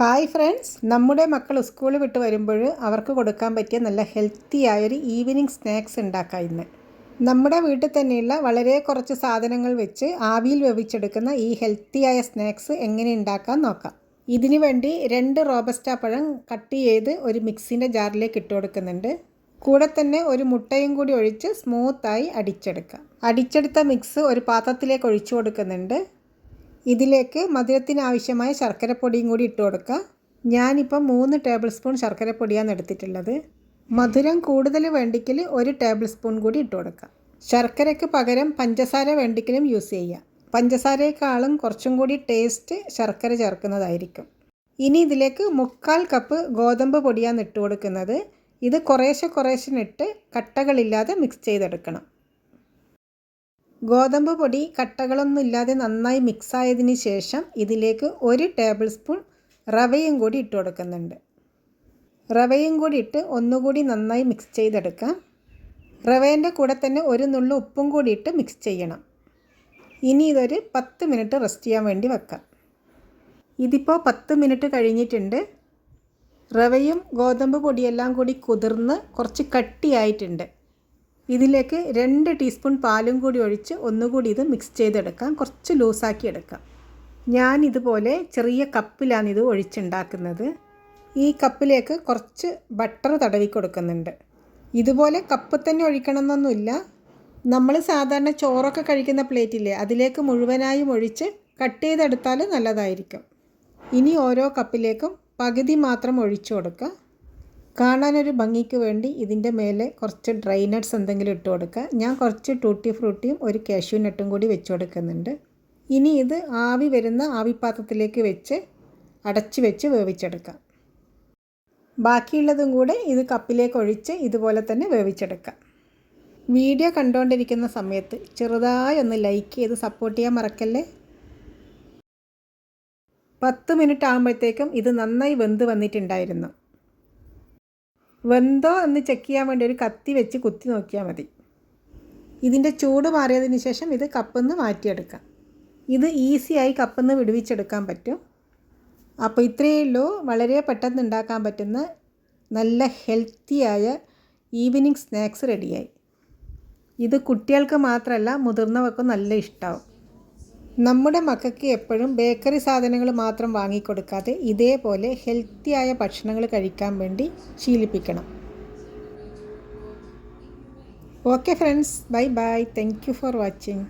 Hi friends. നമ്മുടെ മക്കൾ school വിട്ട് വരുമ്പോൾ അവർക്ക് കൊടുക്കാൻ പറ്റിയ നല്ല ഹെൽത്തി ആയൊരു ഈവനിങ് സ്നാക്സ് ഉണ്ടാക്കാം ഇന്ന്. നമ്മുടെ വീട്ടിൽ തന്നെയുള്ള വളരെ കുറച്ച് സാധനങ്ങൾ വെച്ച് ആവിയിൽ വേവിച്ചെടുക്കുന്ന ഈ ഹെൽത്തിയായ സ്നാക്സ് എങ്ങനെ ഉണ്ടാക്കാൻ നോക്കാം. ഇതിനു വേണ്ടി രണ്ട് റോബസ്റ്റ പഴം കട്ട് ചെയ്ത് ഒരു മിക്സിന്റെ ജാറിലേക്ക് ഇട്ട് കൊടുക്കുന്നുണ്ട്. കൂടെ തന്നെ ഒരു മുട്ടയും കൂടി ഒഴിച്ച് സ്മൂത്തായി അടിച്ചെടുക്കാം. അടിച്ചെടുത്ത മിക്സ് ഒരു പാത്രത്തിലേക്ക് ഒഴിച്ചു കൊടുക്കുന്നുണ്ട്. ഇതിലേക്ക് മധുരത്തിനാവശ്യമായ ശർക്കരപ്പൊടിയും കൂടി ഇട്ട് കൊടുക്കുക. ഞാനിപ്പം മൂന്ന് ടേബിൾ സ്പൂൺ ശർക്കരപ്പൊടിയാണ് എടുത്തിട്ടുള്ളത്. മധുരം കൂടുതൽ വേണ്ടിക്കൽ ഒരു ടേബിൾ സ്പൂൺ കൂടി ഇട്ട് കൊടുക്കുക. ശർക്കരയ്ക്ക് പകരം പഞ്ചസാര വേണ്ടിക്കലും യൂസ് ചെയ്യുക. പഞ്ചസാരയേക്കാളും കുറച്ചും കൂടി ടേസ്റ്റ് ശർക്കര ചേർക്കുന്നതായിരിക്കും. ഇനി ഇതിലേക്ക് മുക്കാൽ കപ്പ് ഗോതമ്പ് പൊടിയാണ് ഇട്ട് കൊടുക്കുന്നത്. ഇത് കുറേശ്ശെ കുറേശ്ശെ ഇട്ട് കട്ടകളില്ലാതെ മിക്സ് ചെയ്തെടുക്കണം. ഗോതമ്പ് പൊടി കട്ടകളൊന്നും ഇല്ലാതെ നന്നായി മിക്സായതിന് ശേഷം ഇതിലേക്ക് ഒരു ടേബിൾ സ്പൂൺ റവയും കൂടി ഇട്ട് കൊടുക്കുന്നുണ്ട്. റവയും കൂടി ഇട്ട് ഒന്നുകൂടി നന്നായി മിക്സ് ചെയ്തെടുക്കാം റവേന്റെ കൂടെ തന്നെ ഒരു നുള്ളു ഉപ്പും കൂടി ഇട്ട് മിക്സ് ചെയ്യണം. ഇനി ഇതൊരു പത്ത് മിനിറ്റ് റെസ്റ്റ് ചെയ്യാൻ വേണ്ടി വെക്കാം ഇതിപ്പോൾ പത്ത് മിനിറ്റ് കഴിഞ്ഞിട്ടുണ്ട്. റവയും ഗോതമ്പ് പൊടിയെല്ലാം കൂടി കുതിർന്ന് കുറച്ച് കട്ടിയായിട്ടുണ്ട്. ഇതിലേക്ക് രണ്ട് ടീസ്പൂൺ പാലും കൂടി ഒഴിച്ച് ഒന്നുകൂടി ഇത് മിക്സ് ചെയ്തെടുക്കാം. കുറച്ച് ലൂസാക്കി എടുക്കാം. ഞാൻ ഇതുപോലെ ചെറിയ കപ്പിലാണ് ഇത് ഒഴിച്ചുണ്ടാക്കുന്നത്. ഈ കപ്പിലേക്ക് കുറച്ച് ബട്ടർ തടവി കൊടുക്കുന്നുണ്ട്. ഇതുപോലെ കപ്പ് തന്നെ ഒഴിക്കണമെന്നൊന്നുമില്ല. നമ്മൾ സാധാരണ ചോറൊക്കെ കഴിക്കുന്ന പ്ലേറ്റില്ലേ അതിലേക്ക് മുഴുവനായും ഒഴിച്ച് കട്ട് ചെയ്തെടുത്താൽ നല്ലതായിരിക്കും. ഇനി ഓരോ കപ്പിലേക്കും പകുതി മാത്രം ഒഴിച്ചു കൊടുക്കുക. കാണാനൊരു ഭംഗിക്ക് വേണ്ടി ഇതിന്റെ മേലെ കുറച്ച് ഡ്രൈ നട്ട്സ് എന്തെങ്കിലും ഇട്ട് കൊടുക്കുക. ഞാൻ കുറച്ച് ടൂട്ടി ഫ്രൂട്ടിയും ഒരു കാഷ്യൂ നട്ടും കൂടി വെച്ച് കൊടുക്കുന്നുണ്ട്. ഇനി ഇത് ആവി വരുന്ന ആവിപ്പാത്രത്തിലേക്ക് വെച്ച് അടച്ച് വെച്ച് വേവിച്ചെടുക്കാം. ബാക്കിയുള്ളതും കൂടെ ഇത് കപ്പിലേക്ക് ഒഴിച്ച് ഇതുപോലെ തന്നെ വേവിച്ചെടുക്കാം. വീഡിയോ കണ്ടുകൊണ്ടിരിക്കുന്ന സമയത്ത് ചെറുതായി ഒന്ന് ലൈക്ക് ചെയ്ത് സപ്പോർട്ട് ചെയ്യാൻ മറക്കല്ലേ? പത്ത് മിനിറ്റ് ആകുമ്പോഴത്തേക്കും ഇത് നന്നായി വെന്ത് വന്നിട്ടുണ്ടായിരുന്നു. വെന്തോ എന്ന് ചെക്ക് ചെയ്യാൻ വേണ്ടി ഒരു കത്തി വെച്ച് കുത്തി നോക്കിയാൽ മതി. ഇതിന്റെ ചൂട് മാറിയതിന് ശേഷം ഇത് കപ്പെന്ന് മാറ്റിയെടുക്കാം. ഇത് ഈസിയായി കപ്പിൽ നിന്ന് വിടുവിച്ചെടുക്കാൻ പറ്റും. അപ്പോൾ ഇത്രയേ ഉള്ളൂ. വളരെ പെട്ടെന്ന് ഉണ്ടാക്കാൻ പറ്റുന്ന നല്ല ഹെൽത്തിയായ ഈവനിങ് സ്നാക്സ് റെഡിയായി ഇത് കുട്ടികൾക്ക് മാത്രമല്ല മുതിർന്നവർക്കും നല്ല ഇഷ്ടമാവും നമ്മുടെ മക്കൾക്ക് എപ്പോഴും ബേക്കറി സാധനങ്ങൾ മാത്രം വാങ്ങിക്കൊടുക്കാതെ ഇതേപോലെ ഹെൽത്തിയായ ഭക്ഷണങ്ങൾ കഴിക്കാൻ വേണ്ടി ശീലിപ്പിക്കണം. Okay friends bye bye thank you for watching